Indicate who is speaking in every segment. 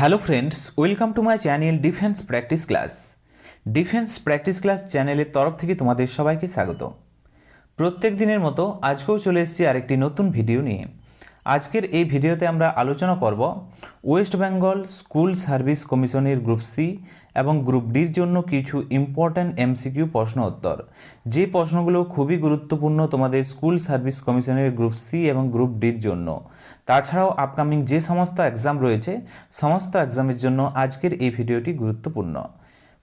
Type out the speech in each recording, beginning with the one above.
Speaker 1: Hello friends welcome to my channel defence practice class defence practice class চ্যানেলের তরফ থেকে তোমাদের সবাইকে স্বাগত প্রত্যেক দিনের মতো আজকেও চলে এসেছি আরেকটি নতুন ভিডিও নিয়ে। আজকের এই ভিডিওতে আমরা আলোচনা করব ওয়েস্ট বেঙ্গল স্কুল সার্ভিস কমিশনের গ্রুপ সি এবং গ্রুপ ডির জন্য কিছু ইম্পর্ট্যান্ট এমসিকিউ প্রশ্ন উত্তর। যে প্রশ্নগুলো খুবই গুরুত্বপূর্ণ তোমাদের স্কুল সার্ভিস কমিশনের গ্রুপ সি এবং গ্রুপ ডির জন্য। তাছাড়াও আপকামিং যে সমস্ত এক্সাম রয়েছে, সমস্ত এক্সামের জন্য আজকের এই ভিডিওটি গুরুত্বপূর্ণ।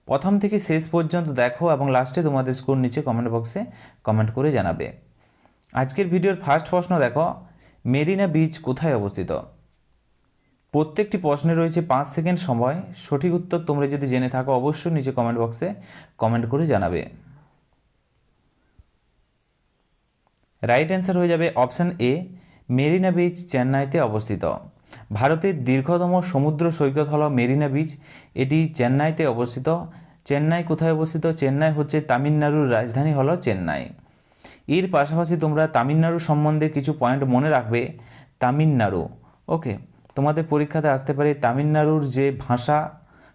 Speaker 1: প্রথম থেকে শেষ পর্যন্ত দেখো এবং লাস্টে তোমাদের স্কোর নিচে কমেন্ট বক্সে কমেন্ট করে জানাবে। আজকের ভিডিওর ফার্স্ট প্রশ্ন দেখো, মেরিনা বিচ কোথায় অবস্থিত? প্রত্যেকটি প্রশ্নে রয়েছে পাঁচ সেকেন্ড সময়। সঠিক উত্তর তোমরা যদি জেনে থাকো, অবশ্যই নিচে কমেন্ট বক্সে কমেন্ট করে জানাবে। রাইট অ্যান্সার হয়ে যাবে অপশান এ মেরিনা বিচ চেন্নাইতে অবস্থিত। ভারতের দীর্ঘতম সমুদ্র সৈকত হল মেরিনা বিচ। এটি চেন্নাইতে অবস্থিত। চেন্নাই কোথায় অবস্থিত? চেন্নাই হচ্ছে তামিলনাড়ুর রাজধানী হল চেন্নাই। এর পাশাপাশি তোমরা তামিলনাড়ু সম্বন্ধে কিছু পয়েন্ট মনে রাখবে। তামিলনাড়ু। ওকে তোমাদের পরীক্ষাতে আসতে পারে তামিলনাড়ুর যে ভাষা,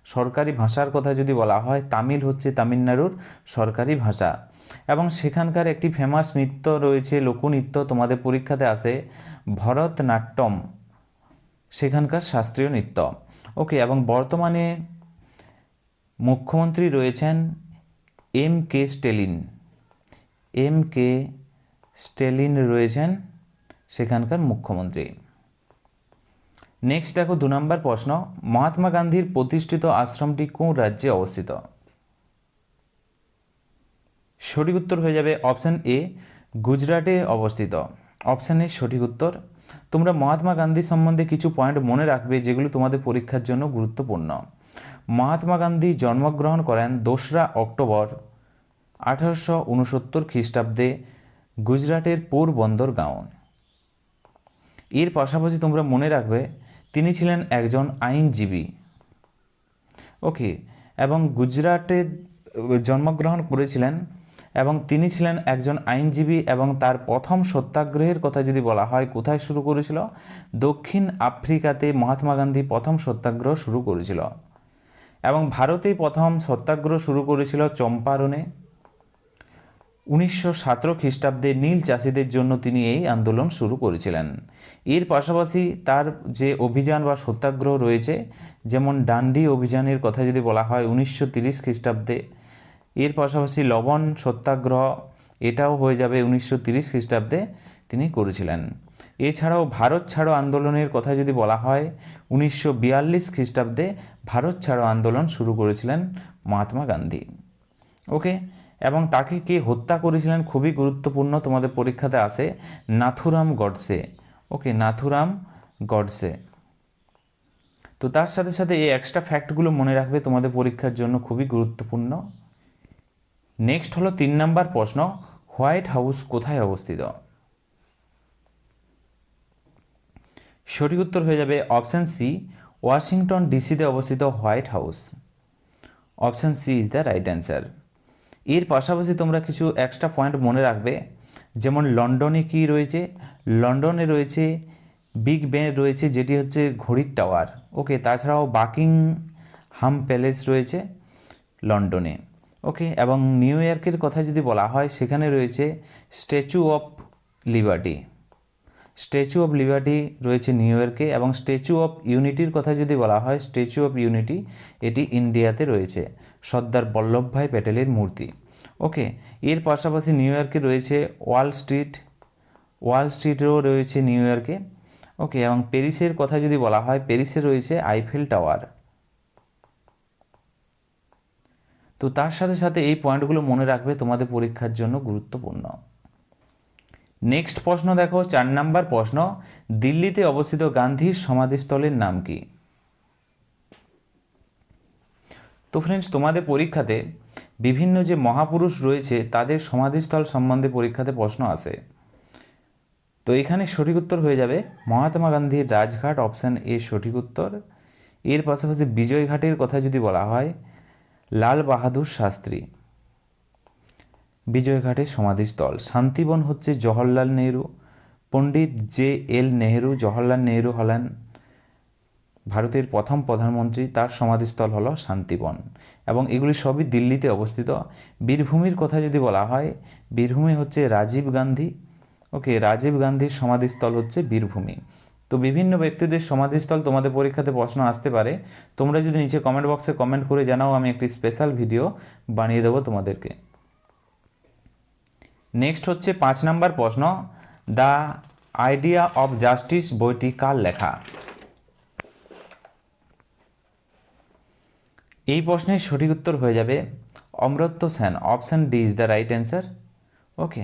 Speaker 1: সরকারি ভাষার কথা যদি বলা হয়, তামিল হচ্ছে তামিলনাড়ুর সরকারি ভাষা। এবং সেখানকার একটি ফেমাস নৃত্য রয়েছে লোকনৃত্য তোমাদের পরীক্ষাতে আসে ভরতনাট্যম, সেখানকার শাস্ত্রীয় নৃত্য। ওকে এবং বর্তমানে মুখ্যমন্ত্রী রয়েছেন এম কে স্টেলিন। এম কে স্টেলিন রয়েছেন সেখানকার মুখ্যমন্ত্রী। নেক্সট দেখো, দু নম্বর প্রশ্ন, মহাত্মা গান্ধীর প্রতিষ্ঠিত আশ্রমটি কোন রাজ্যে অবস্থিত? সঠিক উত্তর হয়ে যাবে অপশান এ, গুজরাটে অবস্থিত। অপশান এ, সঠিক উত্তর, তোমরা মহাত্মা গান্ধী সম্বন্ধে কিছু পয়েন্ট মনে রাখবে যেগুলো তোমাদের পরীক্ষার জন্য গুরুত্বপূর্ণ। মহাত্মা গান্ধী জন্মগ্রহণ করেন দোসরা অক্টোবর আঠারোশো উনসত্তর খ্রিস্টাব্দে গুজরাটের পোরবন্দর গাঁও। এর পাশাপাশি তোমরা মনে রাখবে, তিনি ছিলেন একজন আইনজীবী। ওকে, এবং গুজরাটে জন্মগ্রহণ করেছিলেন এবং তিনি ছিলেন একজন আইনজীবী এবং তার প্রথম সত্যাগ্রহের কথা যদি বলা হয়, কোথায় শুরু করেছিল? দক্ষিণ আফ্রিকাতে মহাত্মা গান্ধী প্রথম সত্যাগ্রহ শুরু করেছিল। এবং ভারতেই প্রথম সত্যাগ্রহ শুরু করেছিল চম্পারণে। উনিশশো সতেরো খ্রিস্টাব্দে নীল চাষিদের জন্য তিনি এই আন্দোলন শুরু করেছিলেন। এর পাশাপাশি তার যে অভিযান বা সত্যাগ্রহ রয়েছে, যেমন ডান্ডি অভিযানের কথা যদি বলা হয়, উনিশশো তিরিশ খ্রিস্টাব্দে এর পাশাপাশি লবণ, সত্যাগ্রহ, এটাও হয়ে যাবে উনিশশো তিরিশ খ্রিস্টাব্দে তিনি করেছিলেন। এছাড়াও ভারত ছাড়ো আন্দোলনের কথা যদি বলা হয়, উনিশশো বিয়াল্লিশ খ্রিস্টাব্দে ভারত ছাড়ো আন্দোলন শুরু করেছিলেন মহাত্মা গান্ধী। ওকে? এবং তাকে কে হত্যা করেছিলেন খুবই গুরুত্বপূর্ণ তোমাদের পরীক্ষাতে আসে নাথুরাম গডসে। ওকে, নাথুরাম গডসে। তো তার সাথে সাথে এই এক্সট্রা ফ্যাক্টগুলো মনে রাখবে তোমাদের পরীক্ষার জন্য খুবই গুরুত্বপূর্ণ। নেক্সট হলো তিন নাম্বার প্রশ্ন, হোয়াইট হাউস কোথায় অবস্থিত? সঠিক উত্তর হয়ে যাবে অপশান সি, ওয়াশিংটন ডিসিতে অবস্থিত White House. Option C is the right answer. এর পাশাপাশি তোমরা কিছু এক্সট্রা পয়েন্ট মনে রাখবে, যেমন লন্ডনে কি রয়েছে? লন্ডনে রয়েছে বিগ বেন, রয়েছে যেটি হচ্ছে ঘড়ির টাওয়ার। ওকে, তাছাড়াও বাকিং হাম প্যালেস রয়েছে লন্ডনে। ওকে, এবং নিউ ইয়র্কের কথা যদি বলা হয়, সেখানে রয়েছে Statue of Liberty. Statue of Liberty রয়েছে নিউ ইয়র্কে, এবং স্ট্যাচু অফ ইউনিটির কথা যদি বলা হয়, স্ট্যাচু অফ ইউনিটি এটি ইন্ডিয়াতে রয়েছে, সর্দার বল্লভভাই প্যাটেলের মূর্তি। ওকে, এর পাশাপাশি নিউ ইয়র্কে রয়েছে ওয়াল স্ট্রিট, ওয়াল স্ট্রিটেও রয়েছে নিউ ইয়র্কে। ওকে, এবং প্যারিসের কথা যদি বলা হয়, প্যারিসে রয়েছে আইফেল টাওয়ার। তো তার সাথে সাথে এই পয়েন্টগুলো মনে রাখবে তোমাদের পরীক্ষার জন্য গুরুত্বপূর্ণ। নেক্সট প্রশ্ন দেখো, চার নাম্বার প্রশ্ন, দিল্লিতে অবস্থিত গান্ধীর সমাধিস্থলের নাম কি? তো ফ্রেন্ডস তোমাদের পরীক্ষাতে বিভিন্ন যে মহাপুরুষ রয়েছে, তাদের সমাধিস্থল সম্বন্ধে পরীক্ষাতে প্রশ্ন আসে তো এখানে সঠিক উত্তর হয়ে যাবে, মহাত্মা গান্ধীর রাজঘাট অপশান এ সঠিক উত্তর। এর পাশাপাশি বিজয়ঘাটের কথা যদি বলা হয় লাল বাহাদুর শাস্ত্রী। বিজয়ঘাটের সমাধিস্থল। শান্তিবন হচ্ছে জওহরলাল নেহরু। পণ্ডিত জে এল নেহরু, জওহরলাল নেহরু হলেন ভারতের প্রথম প্রধানমন্ত্রী। তার সমাধিস্থল হল শান্তিবন। এবং এগুলি সবই দিল্লিতে অবস্থিত। বীরভূমির কথা যদি বলা হয়, বীরভূমি হচ্ছে রাজীব গান্ধী। ওকে, রাজীব গান্ধীর সমাধিস্থল হচ্ছে বীরভূমি। তো বিভিন্ন ব্যক্তিদের সমাধিস্থল তোমাদের পরীক্ষাতে প্রশ্ন আসতে পারে। তোমরা যদি নিচে কমেন্ট বক্সে কমেন্ট করে জানাও, আমি একটি স্পেশাল ভিডিও বানিয়ে দেবো তোমাদেরকে। নেক্সট হচ্ছে পাঁচ নাম্বার প্রশ্ন দ্য আইডিয়া অফ জাস্টিস বইটি কার লেখা? এই প্রশ্নের সঠিক উত্তর হয়ে যাবে Amartya Sen. Option D is the right answer okay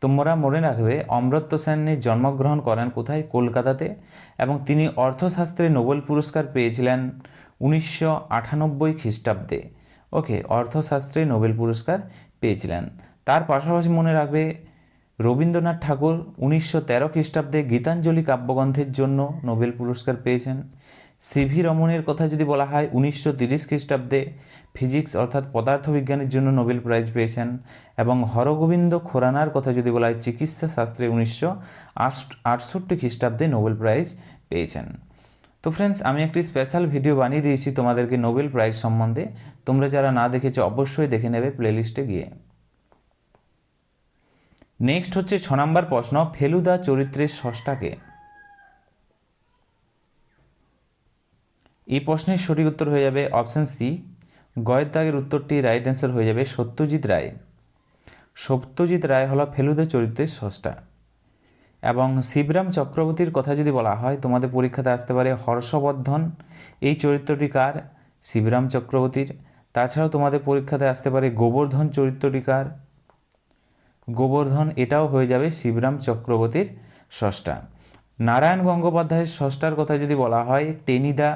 Speaker 1: তোমরা মনে রাখবে অমরত্য সেনের জন্মগ্রহণ করেন কোথায়? কলকাতাতে। এবং তিনি অর্থশাস্ত্রে নোবেল পুরস্কার পেয়েছিলেন উনিশশো আটানব্বই খ্রিস্টাব্দে। ওকে, অর্থশাস্ত্রে নোবেল পুরস্কার পেয়েছিলেন। তার পাশাপাশি মনে রাখবে, রবীন্দ্রনাথ ঠাকুর উনিশশো তেরো খ্রিস্টাব্দে গীতাঞ্জলি কাব্যগ্রন্থের জন্য নোবেল পুরস্কার পেয়েছেন। সিভি রমনের কথা যদি বলা হয়, উনিশশো তিরিশ খ্রিস্টাব্দে ফিজিক্স অর্থাৎ পদার্থবিজ্ঞানের জন্য নোবেল প্রাইজ পেয়েছেন এবং হরগোবিন্দ খোরানার কথা যদি বলা হয়, চিকিৎসা শাস্ত্রে উনিশশো আটষট্টি খ্রিস্টাব্দে নোবেল প্রাইজ পেয়েছেন। তো ফ্রেন্ডস আমি একটি স্পেশাল ভিডিও বানিয়ে দিয়েছি তোমাদেরকে নোবেল প্রাইজ সম্বন্ধে। তোমরা যারা না দেখেছ, অবশ্যই দেখে নেবে প্লেলিস্টে গিয়ে। নেক্সট হচ্ছে ছ নম্বর প্রশ্ন, ফেলুদা চরিত্রের ষষ্ঠাকে। এই প্রশ্নের সঠিক উত্তর হয়ে যাবে অপশান সি, গয়ের দাগের উত্তরটি রাইট অ্যান্সার হয়ে যাবে সত্যজিৎ রায়। সত্যজিৎ রায় হলো ফেলুদা চরিত্রের ষষ্ঠা এবং শিবরাম চক্রবর্তীর কথা যদি বলা হয়, তোমাদের পরীক্ষাতে আসতে পারে হর্ষবর্ধন। এই চরিত্রটি কার? শিবরাম চক্রবর্তীর। তাছাড়াও তোমাদের পরীক্ষাতে আসতে পারে গোবর্ধন চরিত্রটি কার? গোবর্ধন, এটাও হয়ে যাবে শিবরাম চক্রবর্তীর ষষ্ঠা নারায়ণ গঙ্গোপাধ্যায়ের ষষ্ঠার কথা যদি বলা হয়, টেনিদা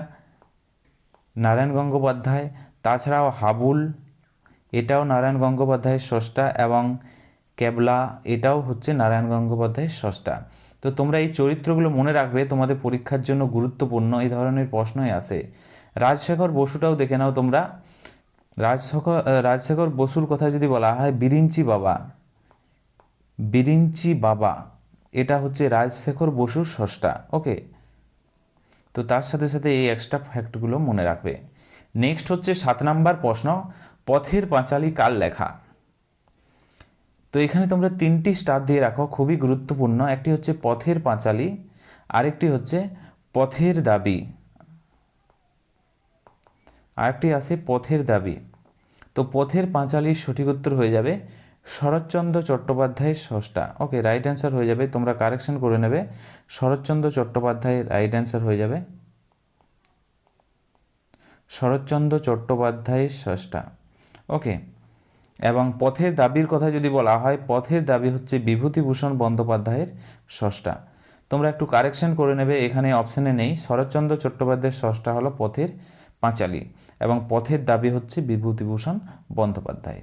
Speaker 1: নারায়ণ গঙ্গোপাধ্যায়, তাছাড়াও হাবুল, এটাও নারায়ণ গঙ্গোপাধ্যায়ের ষষ্ঠা এবং ক্যাবলা এটাও হচ্ছে নারায়ণ গঙ্গোপাধ্যায়ের ষষ্ঠা তো তোমরা এই চরিত্রগুলো মনে রাখবে, তোমাদের পরীক্ষার জন্য গুরুত্বপূর্ণ, এই ধরনের প্রশ্নই আসে। রাজশেখর বসুটাও দেখে নাও তোমরা। রাজশেখর রাজশেখর বসুর কথা যদি বলা হয়, বিরিঞ্চি বাবা। বিরিঞ্চি বাবা, এটা হচ্ছে রাজশেখর বসুর ষষ্ঠা ওকে তো তার সাথে সাথে এই এক্সট্রা ফ্যাক্টগুলো মনে রাখবে। নেক্সট হচ্ছে সাত নাম্বার প্রশ্ন, পথের পাঁচালী কার লেখা? তো এখানে তোমরা তিনটি স্টার দিয়ে রাখো, খুবই গুরুত্বপূর্ণ। একটি হচ্ছে পথের পাঁচালী, আরেকটি হচ্ছে পথের দাবি। আরেকটি আছে পথের দাবি। তো পথের পাঁচালীর সঠিক উত্তর হয়ে যাবে শরৎচন্দ্র চট্টোপাধ্যায়ের ষষ্ঠা। ওকে রাইট অ্যান্সার হয়ে যাবে, তোমরা কারেকশন করে নেবে। শরৎচন্দ্র চট্টোপাধ্যায়ের রাইট অ্যান্সার হয়ে যাবে। শরৎচন্দ্র চট্টোপাধ্যায়ের ষষ্ঠা। ওকে এবং পথের দাবির কথা যদি বলা হয়, পথের দাবি হচ্ছে বিভূতিভূষণ বন্দ্যোপাধ্যায়ের ষষ্ঠা। তোমরা একটু কারেকশন করে নেবে, এখানে অপশানে নেই। শরৎচন্দ্র চট্টোপাধ্যায়ের ষষ্ঠা হলো পথের পাঁচালী, এবং পথের দাবি হচ্ছে বিভূতিভূষণ বন্দ্যোপাধ্যায়।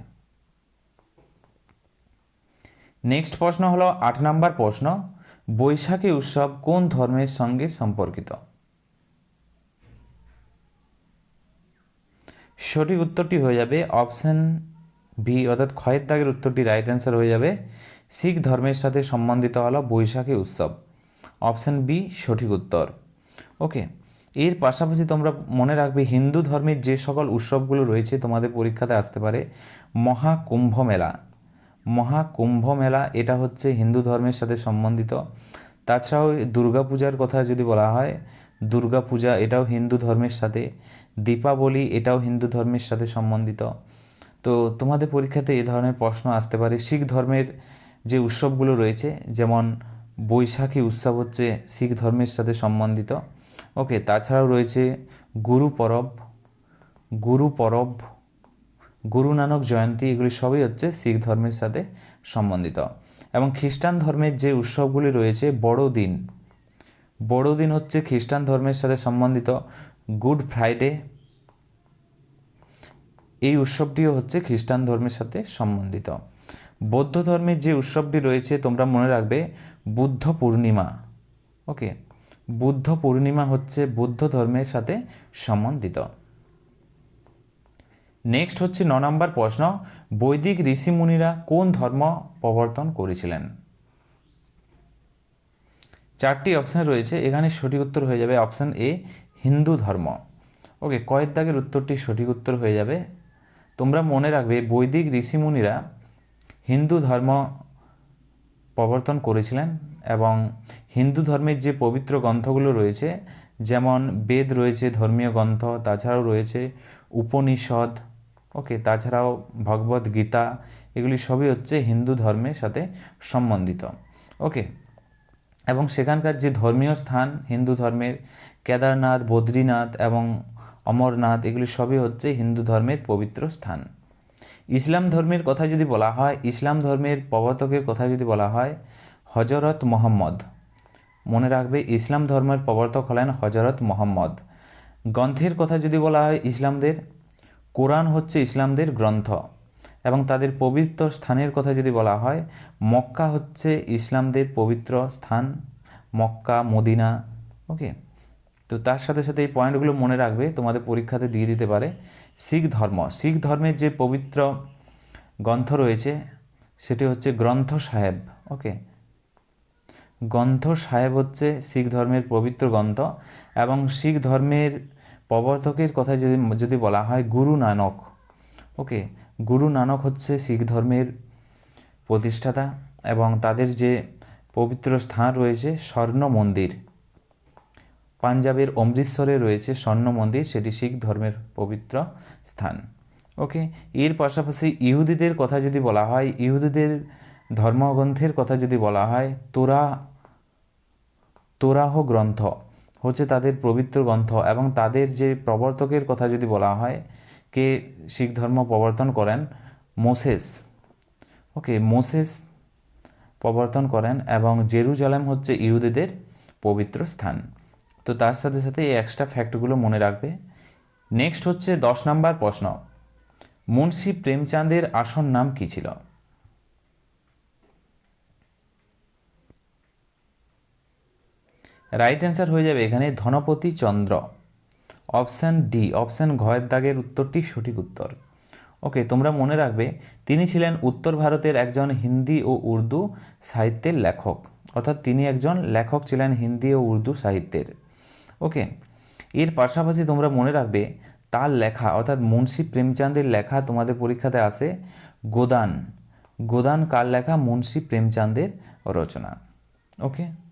Speaker 1: নেক্সট প্রশ্ন হলো আট নাম্বার প্রশ্ন, বৈশাখী উৎসব কোন ধর্মের সঙ্গে সম্পর্কিত? সঠিক উত্তরটি হয়ে যাবে অপশন বি অর্থাৎ ক্ষয়ের দাগের উত্তরটি রাইট অ্যান্সার হয়ে যাবে। শিখ ধর্মের সাথে সম্বন্ধিত হলো বৈশাখী উৎসব। অপশন বি সঠিক উত্তর। ওকে এর পাশাপাশি তোমরা মনে রাখবে হিন্দু ধর্মের যে সকল উৎসবগুলো রয়েছে তোমাদের পরীক্ষাতে আসতে পারে মহাকুম্ভ মেলা। মহাকুম্ভ মেলা এটা হচ্ছে হিন্দু ধর্মের সাথে সম্বন্ধিত। তাছাড়াও দুর্গাপূজার কথা যদি বলা হয়, দুর্গাপূজা এটাও হিন্দু ধর্মের সাথে, দীপাবলি এটাও হিন্দু ধর্মের সাথে সম্বন্ধিত। তো তোমাদের পরীক্ষাতে এ ধরনের প্রশ্ন আসতে পারে। শিখ ধর্মের যে উৎসবগুলো রয়েছে, যেমন বৈশাখী উৎসব হচ্ছে শিখ ধর্মের সাথে সম্বন্ধিত। ওকে, তাছাড়াও রয়েছে গুরু পরব গুরু পরব গুরু নানক জয়ন্তী এগুলি সবই হচ্ছে শিখ ধর্মের সাথে সম্বন্ধিত। এবং খ্রিস্টান ধর্মের যে উৎসবগুলি রয়েছে বড়দিন বড়দিন হচ্ছে খ্রিস্টান ধর্মের সাথে সম্বন্ধিত গুড ফ্রাইডে। এই উৎসবটিও হচ্ছে খ্রিস্টান ধর্মের সাথে সম্বন্ধিত। বৌদ্ধ ধর্মের যে উৎসবটি রয়েছে, তোমরা মনে রাখবে, বুদ্ধ পূর্ণিমা। ওকে? বুদ্ধ পূর্ণিমা হচ্ছে বৌদ্ধ ধর্মের সাথে সম্বন্ধিত। নেক্সট হচ্ছে ন নম্বর প্রশ্ন, বৈদিক ঋষিমুনিরা কোন ধর্ম প্রবর্তন করেছিলেন? চারটি অপশান রয়েছে, এখানে সঠিক উত্তর হয়ে যাবে অপশান এ হিন্দু ধর্ম। ওকে কয়ের দাগের উত্তরটি সঠিক উত্তর হয়ে যাবে। তোমরা মনে রাখবে, বৈদিক ঋষিমুনিরা হিন্দু ধর্ম প্রবর্তন করেছিলেন এবং হিন্দু ধর্মের যে পবিত্র গ্রন্থগুলো রয়েছে, যেমন বেদ রয়েছে, ধর্মীয় গ্রন্থ, তাছাড়াও রয়েছে উপনিষদ, ওকে, তাছাড়াও ভগবদ গীতা, এগুলি সবই হচ্ছে হিন্দু ধর্মের সাথে সম্বন্ধিত, ওকে। এবং সেখানকার যে ধর্মীয় স্থান, হিন্দু ধর্মের কেদারনাথ, বদ্রীনাথ এবং অমরনাথ, এগুলি সবই হচ্ছে হিন্দু ধর্মের পবিত্র স্থান। ইসলাম ধর্মের কথা যদি বলা হয়, ইসলাম ধর্মের প্রবর্তকের কথা যদি বলা হয় হজরত মোহাম্মদ, মনে রাখবে ইসলাম ধর্মের প্রবর্তক হলেন হজরত মোহাম্মদ। গ্রন্থের কথা যদি বলা হয় ইসলামদের, কোরআন হচ্ছে ইসলামদের গ্রন্থ এবং তাদের পবিত্র স্থানের কথা যদি বলা হয়, মক্কা হচ্ছে ইসলামদের পবিত্র স্থান, মক্কা, মদিনা, ওকে? তো তার সাথে সাথে এই পয়েন্টগুলো মনে রাখবে, তোমাদের পরীক্ষাতে দিয়ে দিতে পারে শিখ ধর্ম। শিখ ধর্মের যে পবিত্র গ্রন্থ রয়েছে, সেটি হচ্ছে গ্রন্থ সাহেব, ওকে? গ্রন্থ সাহেব হচ্ছে শিখ ধর্মের পবিত্র গ্রন্থ এবং শিখ ধর্মের প্রবর্তকের কথা যদি যদি বলা হয় গুরু নানক। ওকে, গুরু নানক হচ্ছে শিখ ধর্মের প্রতিষ্ঠাতা এবং তাদের যে পবিত্র স্থান রয়েছে স্বর্ণ মন্দির। পাঞ্জাবের অমৃতসরে রয়েছে স্বর্ণ মন্দির, সেটি শিখ ধর্মের পবিত্র স্থান। ওকে, এর পাশাপাশি ইহুদিদের কথা যদি বলা হয়, ইহুদিদের ধর্মগ্রন্থের কথা যদি বলা হয়, তোরা তোরাহ গ্রন্থ হচ্ছে তাদের পবিত্র গ্রন্থ এবং তাদের যে প্রবর্তকের কথা যদি বলা হয়, কে শিখ ধর্ম প্রবর্তন করেন? মোসেস। ওকে, মোসেস প্রবর্তন করেন এবং জেরুজালেম হচ্ছে ইহুদিদের পবিত্র স্থান। তো তার সাথে সাথে এই এক্সট্রা ফ্যাক্টগুলো মনে রাখবে। নেক্সট হচ্ছে দশ নম্বর প্রশ্ন। মুন্সি প্রেমচাঁদের আসন নাম কী ছিল? রাইট অ্যান্সার হয়ে যাবে এখানে Dhanapati Chandra. Option D option ঘয়ের দাগের উত্তরটি সঠিক উত্তর। ওকে তোমরা মনে রাখবে, তিনি ছিলেন উত্তর ভারতের একজন হিন্দি ও উর্দু সাহিত্যের লেখক। অর্থাৎ তিনি একজন লেখক ছিলেন হিন্দি ও উর্দু সাহিত্যের। ওকে এর পাশাপাশি তোমরা মনে রাখবে, তার লেখা, অর্থাৎ মুন্সি প্রেমচাঁদের লেখা তোমাদের পরীক্ষাতে আসে গোদান। গোদান কার লেখা? মুন্সি প্রেমচাঁদের রচনা। ওকে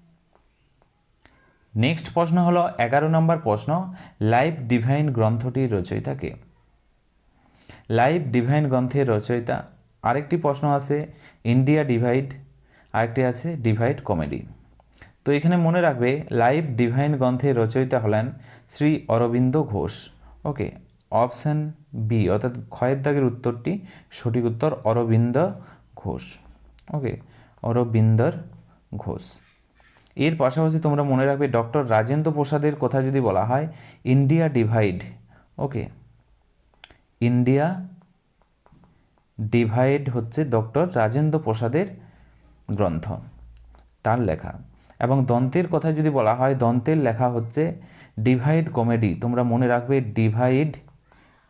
Speaker 1: নেক্সট প্রশ্ন হলো এগারো নম্বর প্রশ্ন লাইভ ডিভাইন গ্রন্থটির রচয়িতাকে লাইভ ডিভাইন গ্রন্থের রচয়িতা, আরেকটি প্রশ্ন আছে, ইন্ডিয়া ডিভাইড, আরেকটি আছে, ডিভাইড কমেডি। তো এখানে মনে রাখবে লাইভ ডিভাইন গ্রন্থের রচয়িতা হলেন Shri Aurobindo Ghosh. Okay, option B অর্থাৎ ক্ষয়ের দাগের উত্তরটি সঠিক উত্তর অরবিন্দ ঘোষ। ওকে, অরবিন্দর ঘোষ। এর পাশাপাশি তোমরা মনে রাখবে ডক্টর রাজেন্দ্র প্রসাদের কথা যদি বলা হয় India divide okay India divide হচ্ছে ডক্টর রাজেন্দ্র প্রসাদের গ্রন্থ, তার লেখা। এবং দন্তের কথা যদি বলা হয়, দন্তের লেখা হচ্ছে ডিভাইড কমেডি তোমরা মনে রাখবে ডিভাইড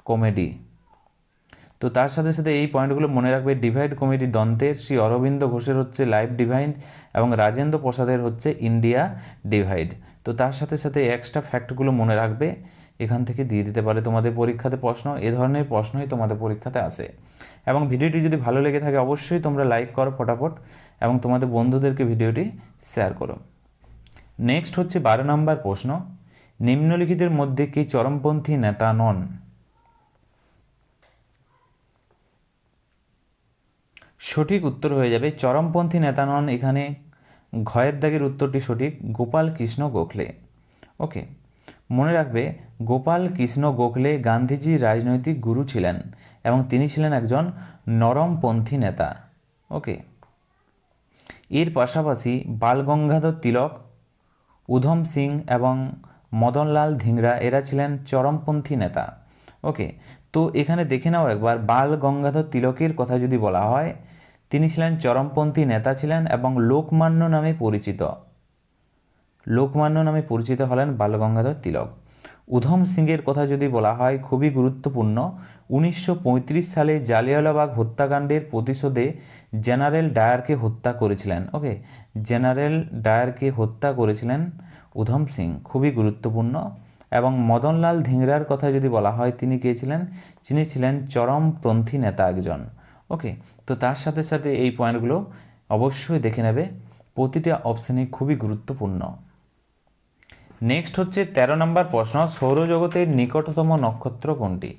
Speaker 1: কমেডি তো তার সাথে সাথে এই পয়েন্টগুলো মনে রাখবে ডিভাইড কমিটি দন্তের, শ্রী অরবিন্দ ঘোষের হচ্ছে লাইভ ডিভাইড এবং রাজেন্দ্র প্রসাদের হচ্ছে ইন্ডিয়া ডিভাইড তো তার সাথে সাথে এক্সট্রা ফ্যাক্টগুলো মনে রাখবে, এখান থেকে দিয়ে দিতে পারে তোমাদের পরীক্ষাতে প্রশ্ন, এ ধরনের প্রশ্নই তোমাদের পরীক্ষাতে আসে। এবং ভিডিওটি যদি ভালো লেগে থাকে অবশ্যই তোমরা লাইক করো ফটাফট এবং তোমাদের বন্ধুদেরকে ভিডিওটি শেয়ার করো। নেক্সট হচ্ছে বারো নম্বর প্রশ্ন, নিম্নলিখিতের মধ্যে কি চরমপন্থী নেতা নন? সঠিক উত্তর হয়ে যাবে। চরমপন্থী নেতা নন এখানে। ঘয়ের দাগের উত্তরটি সঠিক। গোপাল কৃষ্ণ গোখলে। ওকে। মনে রাখবে, গোপাল কৃষ্ণ গোখলে গান্ধীজির রাজনৈতিক গুরু ছিলেন এবং তিনি ছিলেন একজন নরমপন্থী নেতা। ওকে। এর পাশাপাশি বালগঙ্গাধর তিলক, উধম সিং এবং মদনলাল ধিংরা, এরা ছিলেন চরমপন্থী নেতা। ওকে। তো এখানে দেখে নাও একবার বাল গঙ্গাধর তিলকের কথা যদি বলা হয় তিনি ছিলেন চরমপন্থী নেতা ছিলেন এবং লোকমান্য নামে পরিচিত। লোকমান্য নামে পরিচিত হলেন বালগঙ্গাধর তিলক। উধম সিংয়ের কথা যদি বলা হয়, খুবই গুরুত্বপূর্ণ। উনিশশো পঁয়ত্রিশ সালে জালিয়ালাবাগ হত্যাকাণ্ডের প্রতিশোধে জেনারেল ডায়ারকে হত্যা করেছিলেন। ওকে, জেনারেল ডায়ারকে হত্যা করেছিলেন উধম সিং, খুবই গুরুত্বপূর্ণ। এবং মদনলাল ধিংরার কথা যদি বলা হয়, তিনি কে ছিলেন? যিনি ছিলেন চরমপন্থী নেতা একজন। ওকে তো তার সাথে সাথে এই পয়েন্টগুলো অবশ্যই দেখে নেবে। প্রতিটা অপশানই খুবই গুরুত্বপূর্ণ। নেক্সট হচ্ছে তেরো নম্বর প্রশ্ন, সৌরজগতের নিকটতম নক্ষত্র কোনটি?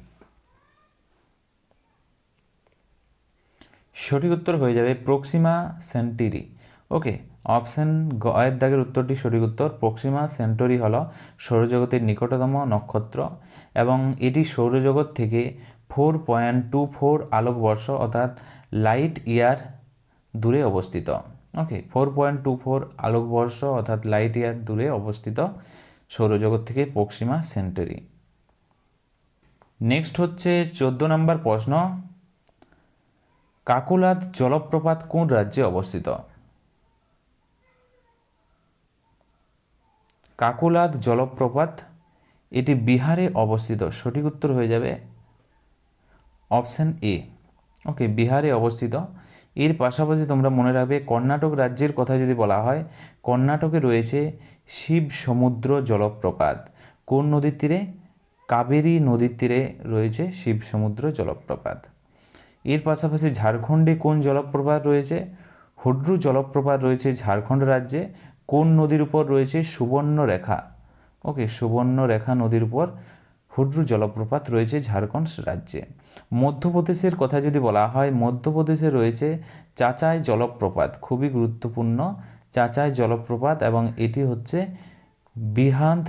Speaker 1: সঠিক উত্তর হয়ে যাবে প্রক্সিমা সেন্টিরি। ওকে অপশন গয়ের দাগের উত্তরটি সঠিক উত্তর। প্রক্সিমা সেন্টরি হল সৌরজগতের নিকটতম নক্ষত্র এবং এটি সৌরজগৎ থেকে ফোর পয়েন্ট টু ফোর আলোকবর্ষ অর্থাৎ লাইট ইয়ার দূরে অবস্থিত। Okay four point two four আলোকবর্ষ অর্থাৎ লাইট ইয়ার দূরে অবস্থিত সৌরজগৎ থেকে প্রক্সিমা সেন্টারি। নেক্সট হচ্ছে চোদ্দ নম্বর প্রশ্ন, কাকুলাদ জলপ্রপাত কোন রাজ্যে অবস্থিত? কাকুলাদ জলপ্রপাত, এটি বিহারে অবস্থিত, সঠিক উত্তর হয়ে যাবে অপশান এ। ওকে, বিহারে অবস্থিত। এর পাশাপাশি তোমরা মনে রাখবে, কর্ণাটক রাজ্যের কথা যদি বলা হয়, কর্ণাটকে রয়েছে শিব সমুদ্র জলপ্রপাত। কোন নদীর তীরে? কাবেরী নদীর তীরে রয়েছে শিব সমুদ্র জলপ্রপাত। এর পাশাপাশি ঝাড়খণ্ডে কোন জলপ্রপাত রয়েছে? হুড্রু জলপ্রপাত রয়েছে ঝাড়খণ্ড রাজ্যে। কোন নদীর উপর রয়েছে সুবর্ণরেখা? ওকে, সুবর্ণরেখা নদীর উপর হুড্রু জলপ্রপাত রয়েছে ঝাড়খণ্ড রাজ্যে। মধ্যপ্রদেশের কথা যদি বলা হয়, মধ্যপ্রদেশে রয়েছে চাচাই জলপ্রপাত, খুবই গুরুত্বপূর্ণ চাচাই জলপ্রপাত এবং এটি হচ্ছে বিহান্ত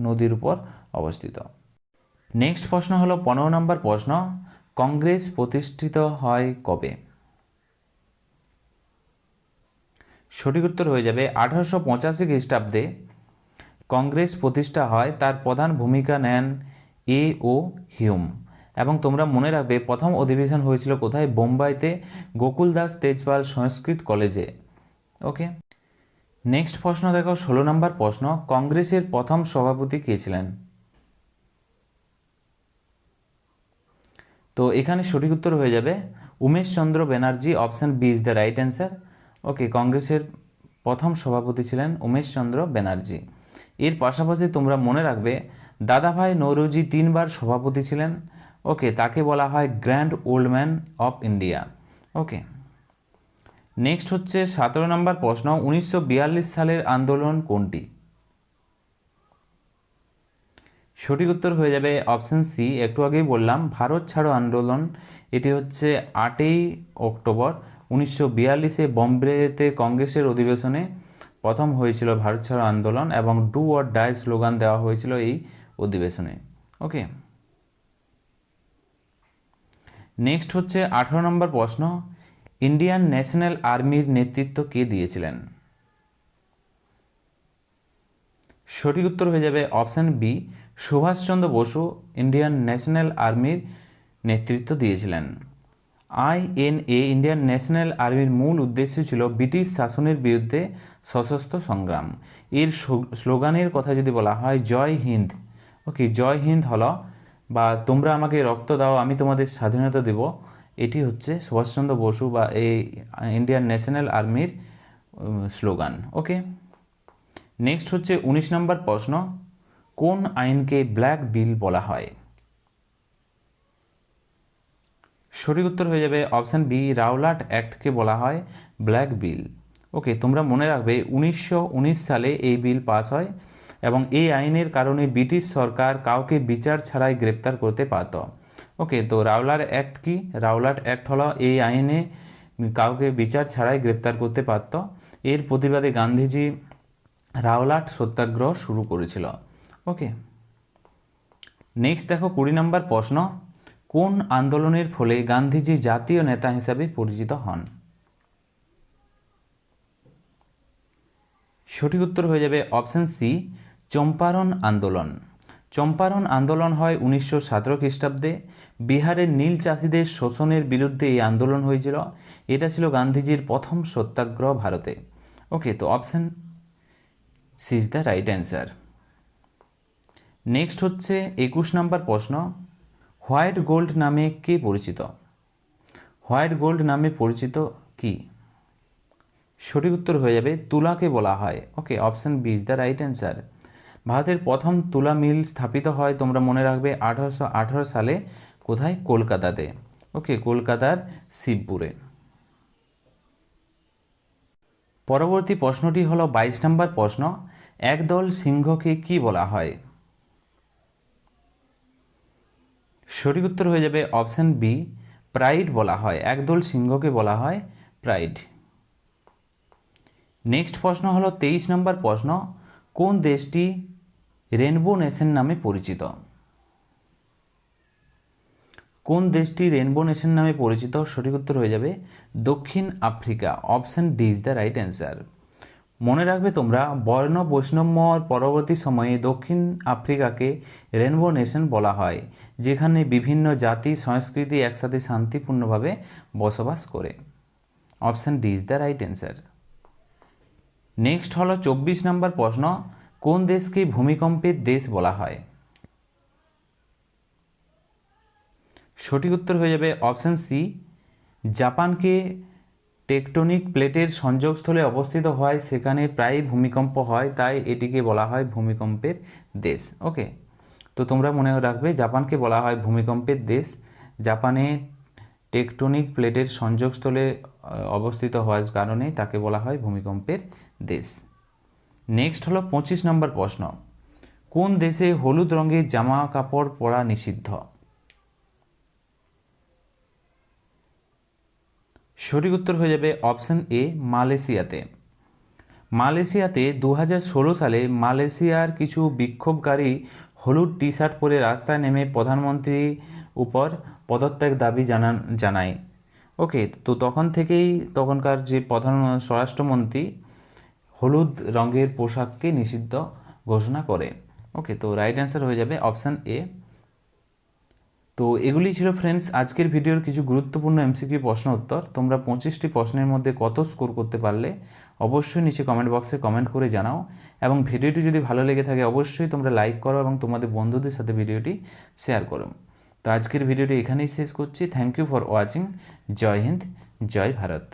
Speaker 1: নদীর উপর অবস্থিত। নেক্সট প্রশ্ন হলো, পনেরো নম্বর প্রশ্ন, কংগ্রেস প্রতিষ্ঠিত হয় কবে? সঠিক উত্তর হয়ে যাবে, আঠারোশো পঁচাশি খ্রিস্টাব্দে কংগ্রেস প্রতিষ্ঠা হয়, তার প্রধান ভূমিকা নেন এ ও হিউম এবং তোমরা মনে রাখবে, প্রথম অধিবেশন হয়েছিল কোথায়? বোম্বাইতে গোকুল দাস তেজপাল সংস্কৃত কলেজে। ওকে? নেক্সট প্রশ্ন দেখো, ষোলো নম্বর প্রশ্ন, কংগ্রেসের প্রথম সভাপতি কে ছিলেন? তো এখানে সঠিক উত্তর হয়ে যাবে, Umesh Chandra Banerjee, option B is the right answer. Okay, কংগ্রেসের প্রথম সভাপতি ছিলেন উমেশ চন্দ্র ব্যানার্জি। এর পাশাপাশি তোমরা মনে রাখবে দাদাভাই নৌরোজি তিনবার সভাপতি ছিলেন। ওকে, তাকে বলা হয় Grand Old Man of India. Okay. Next হচ্ছে সতেরো নম্বর প্রশ্ন, উনিশশো বিয়াল্লিশ সালের আন্দোলন কোনটি? সঠিক উত্তর হয়ে যাবে অপশন সি। একটু আগেই বললাম, ভারত ছাড়ো আন্দোলন। এটি হচ্ছে আটই অক্টোবর, উনিশশো বিয়াল্লিশে বম্বেতে কংগ্রেসের অধিবেশনে প্রথম হয়েছিল ভারত ছাড়ো আন্দোলন এবং ডু অর ডাই স্লোগান দেওয়া হয়েছিল এই অধিবেশনে। ওকে। নেক্সট হচ্ছে আঠারো নম্বর প্রশ্ন, ইন্ডিয়ান ন্যাশনাল আর্মির নেতৃত্ব কে দিয়েছিলেন? সঠিক উত্তর হয়ে যাবে option B, Subhashchandra Basu Indian National আর্মির নেতৃত্ব দিয়েছিলেন। আইএনএ ইন্ডিয়ান ন্যাশনাল আর্মির মূল উদ্দেশ্য ছিল ব্রিটিশ শাসনের বিরুদ্ধে সশস্ত্র সংগ্রাম। এর স্লোগানের কথা যদি বলা হয়, জয় হিন্দ। ওকে জয় হিন্দ হলো, বা তোমরা আমাকে রক্ত দাও, আমি তোমাদের স্বাধীনতা দেব। এটি হচ্ছে সুভাষচন্দ্র বসু বা এই ইন্ডিয়ান ন্যাশনাল আর্মির স্লোগান ওকে নেক্সট হচ্ছে উনিশ নম্বর প্রশ্ন, কোন আইনকে ব্ল্যাক বিল বলা হয়? সঠিক উত্তর হয়ে যাবে অপশান বি, রাওলাট অ্যাক্টকে বলা হয় ব্ল্যাক বিল ওকে তোমরা মনে রাখবে, উনিশশো উনিশ সালে এই বিল পাস হয়। এবং এই আইনের কারণে ব্রিটিশ সরকার কাউকে বিচার ছাড়াই গ্রেপ্তার করতে পারত ওকে, তো রাওলার অ্যাক্ট কি? রাওলাট অ্যাক্ট হলো এই আইনে কাউকে বিচার ছাড়াই গ্রেপ্তার করতে পারত এর প্রতিবাদে গান্ধীজি রাওলাট সত্যাগ্রহ শুরু করেছিল। ওকে, নেক্সট দেখো কুড়ি নম্বর প্রশ্ন। কোন আন্দোলনের ফলে গান্ধীজি জাতীয় নেতা হিসাবে পরিচিত হন? সঠিক উত্তর হয়ে যাবে অপশন সি চম্পারণ আন্দোলন। চম্পারণ আন্দোলন হয় উনিশশো সতেরো খ্রিস্টাব্দে। বিহারের নীল চাষিদের শোষণের বিরুদ্ধে এই আন্দোলন হয়েছিল। এটা ছিল গান্ধীজির প্রথম সত্যাগ্রহ ভারতে। ওকে তো option C is the right answer next হচ্ছে একুশ নম্বর প্রশ্ন, হোয়াইট গোল্ড নামে কে পরিচিত? হোয়াইট গোল্ড নামে পরিচিত কি? সঠিক উত্তর হয়ে যাবে, তুলাকে বলা হয়। Okay option B is the right answer ভারতের প্রথম তুলা মিল স্থাপিত হয়, তোমরা মনে রাখবে, আঠারোশো আঠারো সালে কোথায়? কলকাতাতে। ওকে, কলকাতার শিবপুরে। পরবর্তী প্রশ্নটি হলো বাইশ নম্বর প্রশ্ন, একদল সিংহকে কি বলা হয়? সঠিক উত্তর হয়ে যাবে অপশন বি, প্রাইড বলা হয়। একদল সিংহকে বলা হয় প্রাইড। নেক্সট প্রশ্ন হলো তেইশ নম্বর প্রশ্ন, কোন দেশটি রেনবো নেশন নামে পরিচিত। কোন দেশটি রেনবো নেশন নামে পরিচিত? সঠিক উত্তর হয়ে যাবে দক্ষিণ Africa. Option D is the right answer. মনে রাখবে তোমরা, বর্ণ বৈষম্যর পরবর্তী সময়ে দক্ষিণ আফ্রিকাকে রেনবো নেশন বলা হয়, যেখানে বিভিন্ন জাতি সংস্কৃতি একসাথে শান্তিপূর্ণভাবে বসবাস করে। Option D is the right answer. Next হলো চব্বিশ নম্বর প্রশ্ন। কোন দেশকে ভূমিকম্পের দেশ বলা হয়? সঠিক উত্তর হয়ে যাবে অপশন সি, জাপানকে টেকটনিক প্লেটের সংযোগস্থলে অবস্থিত হয়, সেখানে প্রায় ভূমিকম্প হয়, তাই এটিকে বলা হয় ভূমিকম্পের দেশ। ওকে, তো তোমরা মনে রাখবে জাপানকে বলা হয় ভূমিকম্পের দেশ। জাপানে টেকটনিক প্লেটের সংযোগস্থলে, অবস্থিত হওয়ার কারণে তাকে বলা হয় ভূমিকম্পের দেশ। নেক্সট হলো পঁচিশ নম্বর প্রশ্ন। কোন দেশে হলুদ রঙের জামা কাপড় পরা নিষিদ্ধ? সঠিক উত্তর হয়ে যাবে অপশন এ, মালয়েশিয়াতে। মালয়েশিয়াতে দু হাজার ষোলো সালে মালয়েশিয়ার কিছু বিক্ষোভকারী হলুদ টি শার্ট পরে রাস্তায় নেমে প্রধানমন্ত্রী উপর পদত্যাগ দাবি জানান, জানায়। ওকে তো তখন থেকেই তখনকার যে প্রধান স্বরাষ্ট্রমন্ত্রী হলুদ রঙের পোশাককে নিষিদ্ধ ঘোষণা করে। ওকে তো রাইট অ্যান্সার হয়ে যাবে অপশান এ তো এগুলি ছিল ফ্রেন্ডস আজকের ভিডিওর কিছু গুরুত্বপূর্ণ এমসিকিউ প্রশ্ন উত্তর। তোমরা পঁচিশটি প্রশ্নের মধ্যে কত স্কোর করতে পারলে অবশ্যই নিচে কমেন্ট বক্সে কমেন্ট করে জানাও। এবং ভিডিওটি যদি ভালো লেগে থাকে, অবশ্যই তোমরা লাইক করো এবং তোমাদের বন্ধুদের সাথে ভিডিওটি শেয়ার করো। তো আজকের ভিডিওটি এখানেই শেষ করছি। Thank you for watching Jai Hind, Jai Bharat.